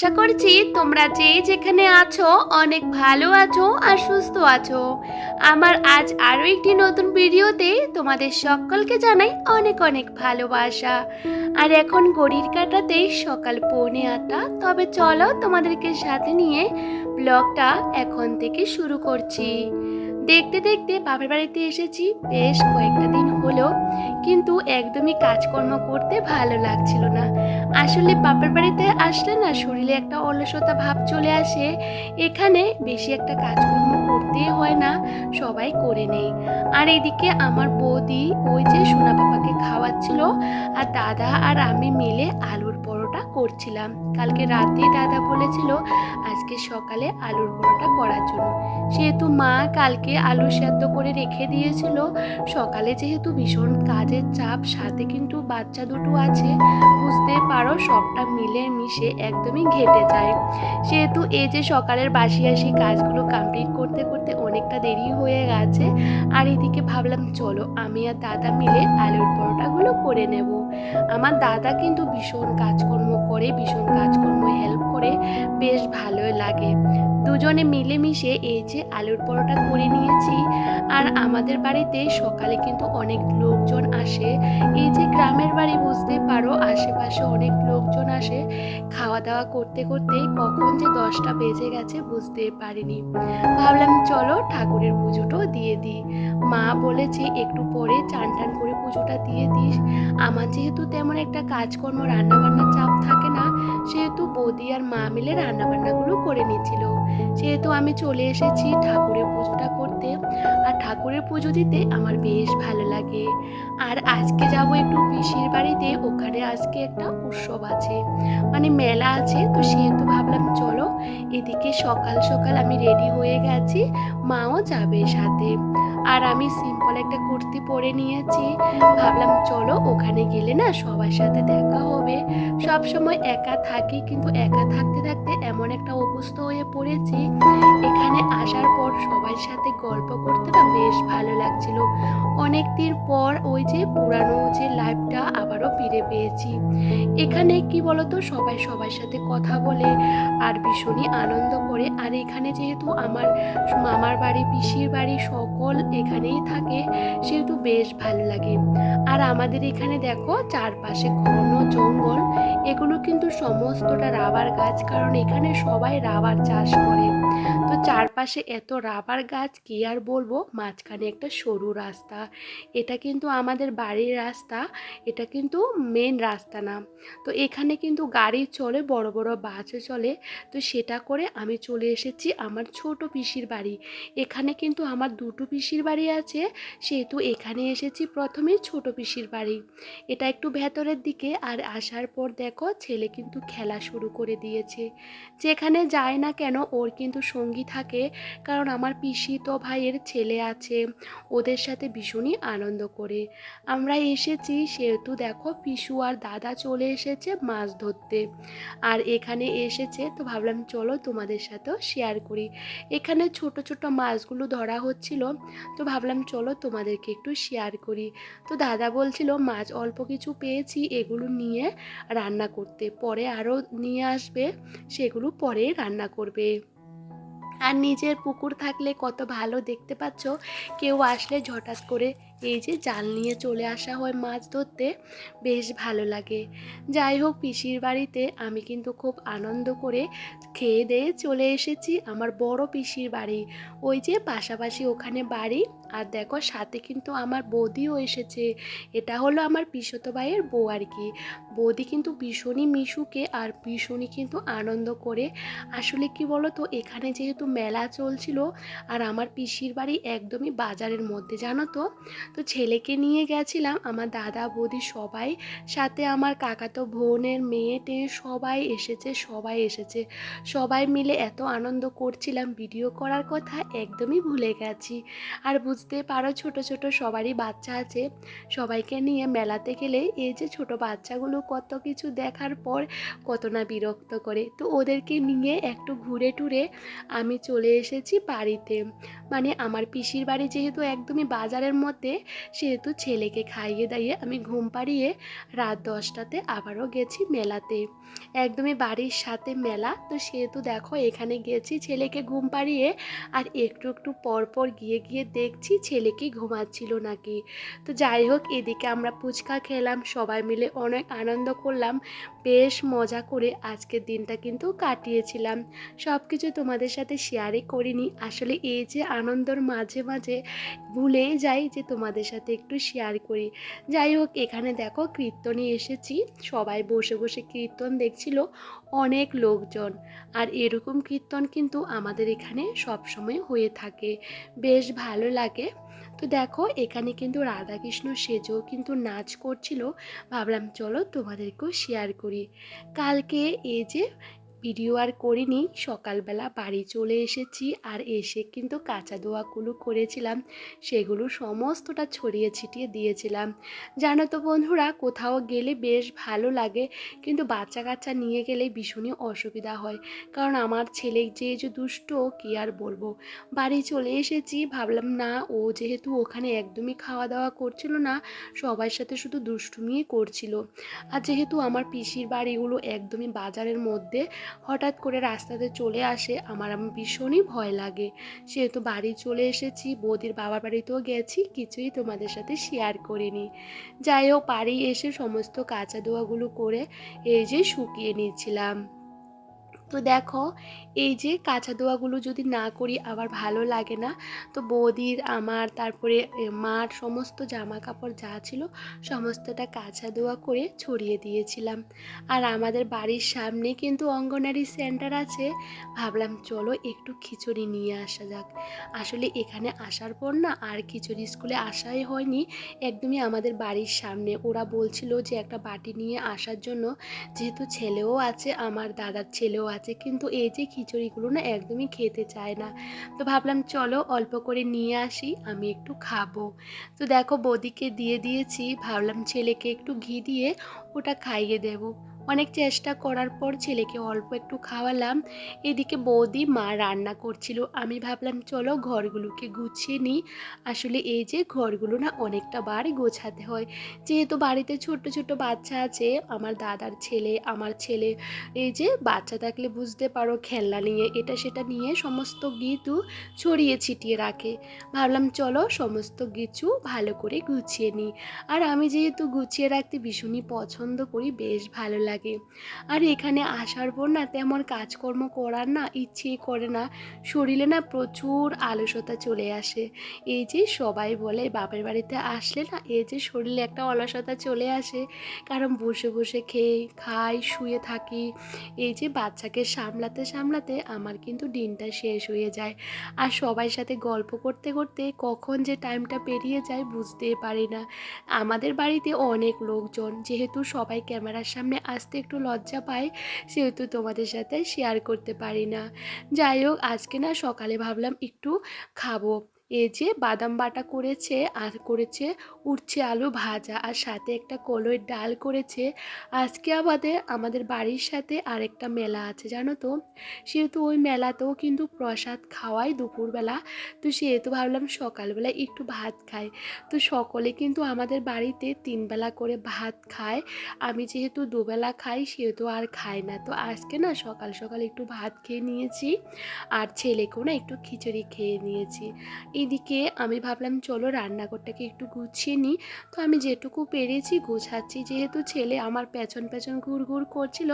আশা করছি তোমরা যে যেখানে আছো অনেক ভালো আছো আর সুস্থ আছো। আমার আজ আরও একটি নতুন ভিডিওতে তোমাদের সকলকে জানাই অনেক অনেক ভালোবাসা। আর এখন গড়ির কাটাতে সকাল পৌনে আটটা, তবে চলো তোমাদেরকে সাথে নিয়ে ব্লগটা এখন থেকে শুরু করছি। দেখতে দেখতে বাপের বাড়িতে এসেছি, বেশ কয়েকটা দিন হলো, কিন্তু একদমই কাজকর্ম করতে ভালো লাগছিল না। আসলে বাপের বাড়িতে আসলে না শরীরে একটা অলসতা ভাব চলে আসে। এখানে বেশি একটা কাজকর্ম করতে হয় না, সবাই করে নেই আর এদিকে আমার বৌদি ওই যে সোনা পাপাকে খাওয়াচ্ছিল, আর দাদা আর আমি মিলে পরোটা করছিলাম। কালকে রাতে দাদা বলেছিল আজকে সকালে আলুর পরোটা করার জন্য। সেহেতু মা কালকে আলু সেদ্ধ করে রেখে দিয়েছিল। সকালে যেহেতু ভীষণ কাজের চাপ, সাথে কিন্তু বাচ্চা দুটো আছে, বুঝতে পারো সবটা মিলে মিশে একদমই ঘেটে যায়। সেহেতু এই যে সকালের বাসি আসি কাজগুলো কমপ্লিট করতে করতে অনেকটা দেরি হয়ে গেছে, আর এদিকে ভাবলাম চলো আমি আর দাদা মিলে আলুর পরোটাগুলো করে নেব। আমার দাদা কিন্তু ভীষণ কাজকর্ম করে ভীষণ কাজকর্ম হেল্প করে বেশ ভালোই লাগে। দুজনে মিলেমিশে এই যে আলুর পরোটা করে নিয়েছি। আর আমাদের বাড়িতে সকালে কিন্তু অনেক লোকজন আসে। এই যে গ্রামের বাড়ি বুঝতে পারো, আশেপাশে অনেক লোকজন আসে খাওয়া দাওয়া করতে করতে। কখন যে দশটা বেজে গেছে বুঝতে পারিনি। ভাবলাম চলো ঠাকুরের পুজোটাও দিয়ে দিই। মা বলেছে একটু পরে চান টান করে পুজোটা দিয়ে দিস। আমার যেহেতু তেমন একটা কাজকর্ম, রান্নাবান্নার চাপ থাকে না, সেহেতু বৌদি আর মা মিলে রান্নাবান্নাগুলো করে নিয়েছিল সেহেতু আমি চলে এসেছি ঠাকুরের পুজোটা ঠাকুরের পুজো দিতে আমার বেশ ভালো লাগে। আর আজকে যাব একটু পিসির বাড়িতে, ওখানে আজকে একটা উৎসব আছে। মানে মেলা আছে, তো সেহেতু ভাবলাম চলো, এদিকে সকাল সকাল আমি রেডি হয়ে গেছি, মাও যাবে সাথে। আর আমি সিম্পল একটা কুর্তি পরে নিয়েছি, ভাবলাম চলো ওখানে গেলে না সবার সাথে দেখা হবে। সব সময় একা থাকি, কিন্তু একা থাকতে থাকতে এমন একটা অবস্থ হয়ে পড়েছি। এখানে আসার পর সবার সাথে গল্প করতে না বেশ ভালো লাগছিল। অনেক দিন পর ওই যে পুরানো যে লাইফটা আবারও ফিরে পেয়েছি। এখানে কি বলতো? সবাই সবার সাথে কথা বলে আর ভীষণই আনন্দ করে। আর এখানে যেহেতু আমার মামার বাড়ি, পিসির বাড়ি সকল এখানেই থাকে, সেহেতু বেশ ভালো লাগে। আর আমাদের এখানে দেখো চারপাশে ঘন জঙ্গল, এগুলো কিন্তু সমস্তটা রাবার গাছ। কারণ এখানে সবাই রাবার চাষ করে। তো চারপাশে এত রাবার গাছ কি আর বলব? মাঝখানে একটা সরু রাস্তা। এটা কিন্তু আমাদের বাড়ির রাস্তা। এটা কিন্তু মেন রাস্তা না। তো এখানে কিন্তু গাড়ি চলে, বড় বড় বাসও চলে। তো সেটা করে আমি চলে এসেছি আমার ছোট পিসির বাড়ি। এখানে কিন্তু আমার দুটো পিসির বাড়ি আছে। সেহেতু এখানে এসেছি প্রথমে ছোট পিসির বাড়ি। এটা একটু ভেতরের দিকে। আর আসার পর দেখো, ছেলে কিন্তু খেলা শুরু করে দিয়েছে। যেখানে যায় না কেন, ওর কিন্তু সঙ্গী থাকে। কারণ আমার পিসি তো ভাইয়ের ছেলে আছে, ওদের সাথে ভীষণই আনন্দ করে। আমরা এসেছি, সেহেতু দেখো পিসু আর দাদা চলে এসেছে মাছ ধরতে। আর এখানে এসেছে, তো ভাবলাম চলো তোমাদের সাথেও শেয়ার করি। এখানে ছোট ছোট মাছগুলো ধরা হচ্ছিল, তো ভাবলাম চলো তোমাদেরকে একটু শেয়ার করি। তো দাদা বলছিল, মাছ অল্প কিছু পেয়েছি, এগুলো নিয়ে রান্না করতে। পরে আরও নিয়ে আসবে, সেগুলো পরে রান্না করবে। আর নিজের পুকুর থাকলে কত ভালো দেখতে পাচ্ছ? কেউ আসলে হঠাৎ করে এই যে জাল নিয়ে চলে আসা হয় মাছ ধরতে, বেশ ভালো লাগে। যাই হোক, পিসির বাড়িতে আমি কিন্তু খুব আনন্দ করে খেয়ে দিয়ে চলে এসেছি আমার বড় পিসির বাড়ি। ওই যে পাশাপাশি ওখানে বাড়ি, আর দেখো সাথে কিন্তু আমার বৌদিও এসেছে। এটা হলো আমার পিসতো ভাইয়ের বউ আর কি। বৌদি কিন্তু ভীষণই মিশুকে আর ভীষণই কিন্তু আনন্দ করে। আসলে কি বলো তো এখানে যেহেতু মেলা চলছিল আর আমার পিসির বাড়ি একদমই বাজারের মধ্যে, জানো তো? তো ছেলেকে নিয়ে গেছিলাম, আমার দাদা, বৌদি সবাই সাথে, আমার কাকাতো বোনের মেয়ে টেয়ে সবাই এসেছে সবাই এসেছে। সবাই মিলে এত আনন্দ করছিলাম, ভিডিও করার কথা একদমই ভুলে গেছি। আর বুঝতে পারো, ছোট ছোট সবারই বাচ্চা আছে, সবাইকে নিয়ে মেলাতে গেলে এই যে ছোট বাচ্চাগুলো কত কিছু দেখার পর কত না বিরক্ত করে। তো ওদেরকে নিয়ে একটু ঘুরে টুরে আমি চলে এসেছি বাড়িতে। মানে আমার পিসির বাড়ি যেহেতু একদমই বাজারের মধ্যে, সেহেতু ছেলেকে খাইয়ে দাইয়ে আমি ঘুম পাড়িয়ে রাত দশটাতে আবারও গেছি মেলাতে। একদমই বাড়ির সাথে মেলা, তো সেহেতু দেখো এখানে গেছি ছেলেকে ঘুম পাড়িয়ে, আর একটু একটু পর পর গিয়ে গিয়ে দেখছি ছেলে কি ঘুমাচ্ছিল নাকি। তো যাই হোক, এদিকে আমরা ফুচকা খেলাম, সবাই মিলে অনেক আনন্দ করলাম। বেশ মজা করে আজকের দিনটা কিন্তু কাটিয়েছিলাম। সব কিছু তোমাদের সাথে শেয়ারই করিনি। আসলে এই যে আনন্দর মাঝে মাঝে ভুলে যাই যে তোমাদের সাথে একটু শেয়ার করি। যাই হোক, এখানে দেখো কীর্তনে এসেছি। সবাই বসে বসে কীর্তন দেখছিল অনেক লোকজন। আর এরকম কীর্তন কিন্তু আমাদের এখানে সবসময় হয়ে থাকে। বেশ ভালো লাগে। তো দেখো, এখানে কিন্তু রাধাকৃষ্ণ সেজও কিন্তু নাচ করছিল। ভাবলাম, চলো তোমাদেরকেও শেয়ার করি। কালকে এই যে ভিডিও আর করিনি। সকালবেলা বাড়ি চলে এসেছি আর এসে কিন্তু কাঁচা দোয়াগুলো করেছিলাম। সেগুলো সমস্তটা ছড়িয়ে ছিটিয়ে দিয়েছিলাম। জানো তো বন্ধুরা, কোথাও গেলে বেশ ভালো লাগে, কিন্তু বাচ্চা কাচ্চা নিয়ে গেলে ভীষণই অসুবিধা হয়। কারণ আমার ছেলে যে যে দুষ্ট, কী আর বলব? বাড়ি চলে এসেছি, ভাবলাম না, ও যেহেতু ওখানে একদমই খাওয়া দাওয়া করছিল না, সবার সাথে শুধু দুষ্টুমিই করছিল। আর যেহেতু আমার পিসির বাড়িগুলো একদমই বাজারের মধ্যে হঠাৎ করে রাস্তাতে চলে আসে, আমার আমার ভীষণই ভয় লাগে। সেহেতু বাড়ি চলে এসেছি, বৌদির বাবার বাড়িতেও গেছি, কিছুই তোমাদের সাথে শেয়ার করিনি। যাই হোক, বাড়ি এসে সমস্ত কাঁচা দোয়াগুলো করে এই যে শুকিয়ে নিচ্ছিলাম তো দেখো, এই যে কাঁচা দোয়াগুলো যদি না করি আবার ভালো লাগে না। তো বৌদির, আমার, তারপরে মার সমস্ত জামা কাপড় যা ছিল সমস্তটা কাঁচা দোয়া করে ছড়িয়ে দিয়েছিলাম। আর আমাদের বাড়ির সামনে কিন্তু অঙ্গনারী সেন্টার আছে। ভাবলাম চলো একটু খিচুড়ি নিয়ে আসা যাক। আসলে এখানে আসার পর না আর খিচুড়ি স্কুলে আসাই হয়নি। একদমই আমাদের বাড়ির সামনে। ওরা বলছিল যে একটা বাটি নিয়ে আসার জন্য যেহেতু ছেলেও আছে, আমার দাদার ছেলেও আছে কিন্তু এই যে খিচুড়িগুলো না একদমই খেতে চায় না। তো ভাবলাম চলো অল্প করে নিয়ে আসি, আমি একটু খাব। তো দেখো বৌদিকে দিয়ে দিয়েছি, ভাবলাম ছেলেকে একটু ঘি দিয়ে ওটা খাইয়ে দেবো। অনেক চেষ্টা করার পর ছেলেকে অল্প একটু খাওয়ালাম। এদিকে বৌদি, মা রান্না করছিল। আমি ভাবলাম, চলো ঘরগুলোকে গুছিয়ে নিই। আসলে এই যে ঘরগুলো না অনেকটা বার গোছাতে হয়। যেহেতু বাড়িতে ছোট ছোট বাচ্চা আছে, আমার দাদার ছেলে, আমার ছেলে, এই যে বাচ্চা থাকলে বুঝতে পারো খেলনা নিয়ে, এটা সেটা নিয়ে সমস্ত গীতু ছড়িয়ে ছিটিয়ে রাখে। ভাবলাম, চলো সমস্ত কিছু ভালো করে গুছিয়ে নিই। আর আমি যেহেতু গুছিয়ে রাখতে ভীষণই পছন্দ করি, বেশ ভালো লাগে আর এখানে আসার পর না তেমন কাজকর্ম করার না ইচ্ছেই করে না। শরীরে না প্রচুর আলসতা চলে আসে। এই যে সবাই বলে বাপের বাড়িতে আসলে না এই যে শরীরে একটা অলসতা চলে আসে। কারণ বসে বসে খেয়ে, খাই, শুয়ে থাকি। এই যে বাচ্চাকে সামলাতে সামলাতে আমার কিন্তু দিনটা শেষ হয়ে যায়। আর সবাই সাথে গল্প করতে করতে কখন যে টাইমটা পেরিয়ে যায় বুঝতেই পারি না। আমাদের বাড়িতে অনেক লোকজন যেহেতু সবাই ক্যামেরার সামনে আসতে একটু লজ্জা পাই সেহেতু তোমাদের সাথে শেয়ার করতে পারি না। যাই হোক, আজকে না সকালে ভাবলাম একটু খাব। এই যে বাদাম বাটা করেছে, আর করেছে উঠছে আলু ভাজা আর সাথে একটা কলইয়ের ডাল করেছে। আজকে আমাদের আমাদের বাড়ির সাথে আরেকটা মেলা আছে, জানো তো? সেহেতু ওই মেলাতেও কিন্তু প্রসাদ খাওয়াই দুপুরবেলা। তো সেহেতু ভাবলাম সকালবেলা একটু ভাত খাই। তো সকলে কিন্তু আমাদের বাড়িতে তিনবেলা করে ভাত খায়। আমি যেহেতু দুবেলা খাই, সেহেতু আর খাই না। তো আজকে না সকাল সকাল একটু ভাত খেয়ে নিয়েছি আর ছেলেকেও না একটু খিচুড়ি খেয়ে নিয়েছি। এদিকে আমি ভাবলাম, চলো রান্নাঘরটাকে একটু গুছিয়ে নিই তো আমি যেটুকু পেরেছি গোছাচ্ছি। যেহেতু ছেলে আমার পেছন পেছন ঘুর ঘুর করছিল,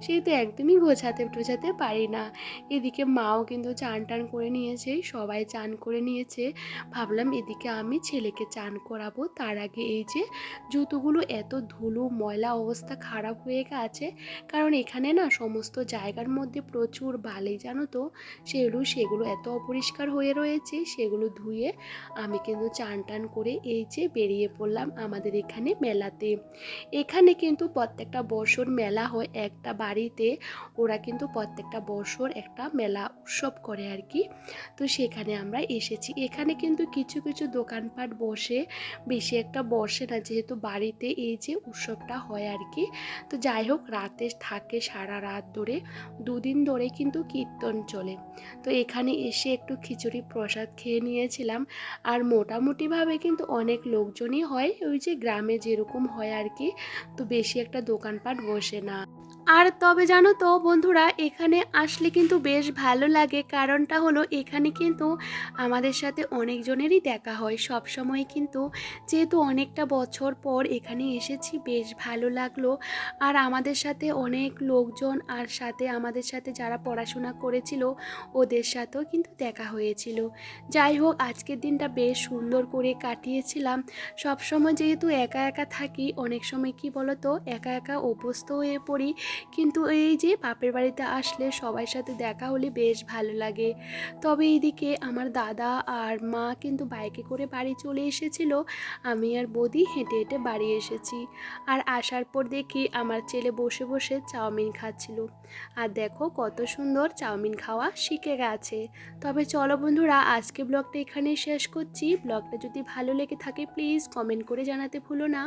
সেহেতু একদমই গোছাতে টোছাতে পারি না। এদিকে মাও কিন্তু চান টান করে নিয়েছে, সবাই চান করে নিয়েছে। ভাবলাম এদিকে আমি ছেলেকে চান করাবো। তার আগে এই যে জুতোগুলো এত ধুলো, ময়লা অবস্থা খারাপ হয়ে গেছে। কারণ এখানে না সমস্ত জায়গার মধ্যে প্রচুর বালি, জানো তো? সেগুলো সেগুলো এত অপরিষ্কার হয়ে রয়েছে, সেগুলো ধুয়ে আমি কিন্তু চান টান করে এই যে বেরিয়ে পড়লাম আমাদের এখানে মেলাতে। এখানে কিন্তু প্রত্যেকটা বছর মেলা হয়, একটা বাড়িতে ওরা কিন্তু প্রত্যেকটা বছর একটা মেলা উৎসব করে আর কি। তো সেখানে আমরা এসেছি। এখানে কিন্তু কিছু কিছু দোকানপাট বসে, বেশি একটা বসে না, যেহেতু বাড়িতে এই যে উৎসবটা হয় আর কি। তো যাই হোক, রাতে থাকে সারা রাত ধরে, দুদিন ধরে কিন্তু কীর্তন চলে। তো এখানে এসে একটু খিচুড়ি প্রসাদ খেয়ে নিয়েছিলাম। আর মোটামুটিভাবে কিন্তু অনেক লোকজনই হয়, ওই যে গ্রামে যেরকম হয় আর কি, তো বেশি একটা দোকানপাট বসে না। আর তবে জানো তো বন্ধুরা, এখানে আসলে কিন্তু বেশ ভালো লাগে। কারণটা হলো এখানে কিন্তু আমাদের সাথে অনেকজনেরই দেখা হয়। সব সময় কিন্তু যেহেতু অনেকটা বছর পর এখানে এসেছি, বেশ ভালো লাগল। আর আমাদের সাথে অনেক লোকজন আর সাথে আমাদের সাথে যারা পড়াশোনা করেছিল, ওদের সাথেও কিন্তু দেখা হয়েছিল। যাই হোক, আজকের দিনটা বেশ সুন্দর করে কাটিয়েছিলাম। সব সময় যেহেতু একা একা থাকি, অনেক সময় কি বলতো, একা একা অভ্যস্ত হয়ে পড়ি। কিন্তু এই যে বাপের বাড়িতে আসলে সবার সাথে দেখা হলে বেশ ভালো লাগে। তবে এইদিকে আমার দাদা আর মা কিন্তু বাইকে করে বাড়ি চলে এসেছিল। আমি আর বৌদি হেঁটে হেঁটে বাড়ি এসেছি। আর আসার পর দেখি আমার ছেলে বসে বসে চাউমিন খাচ্ছিল। আর দেখো কত সুন্দর চাউমিন খাওয়া শিখে গেছে। তবে চলো বন্ধুরা, আজকে ব্লগটা এখানেই শেষ করছি। ব্লগটা যদি ভালো লেগে থাকে, প্লিজ কমেন্ট করে জানাতে ভুলো না।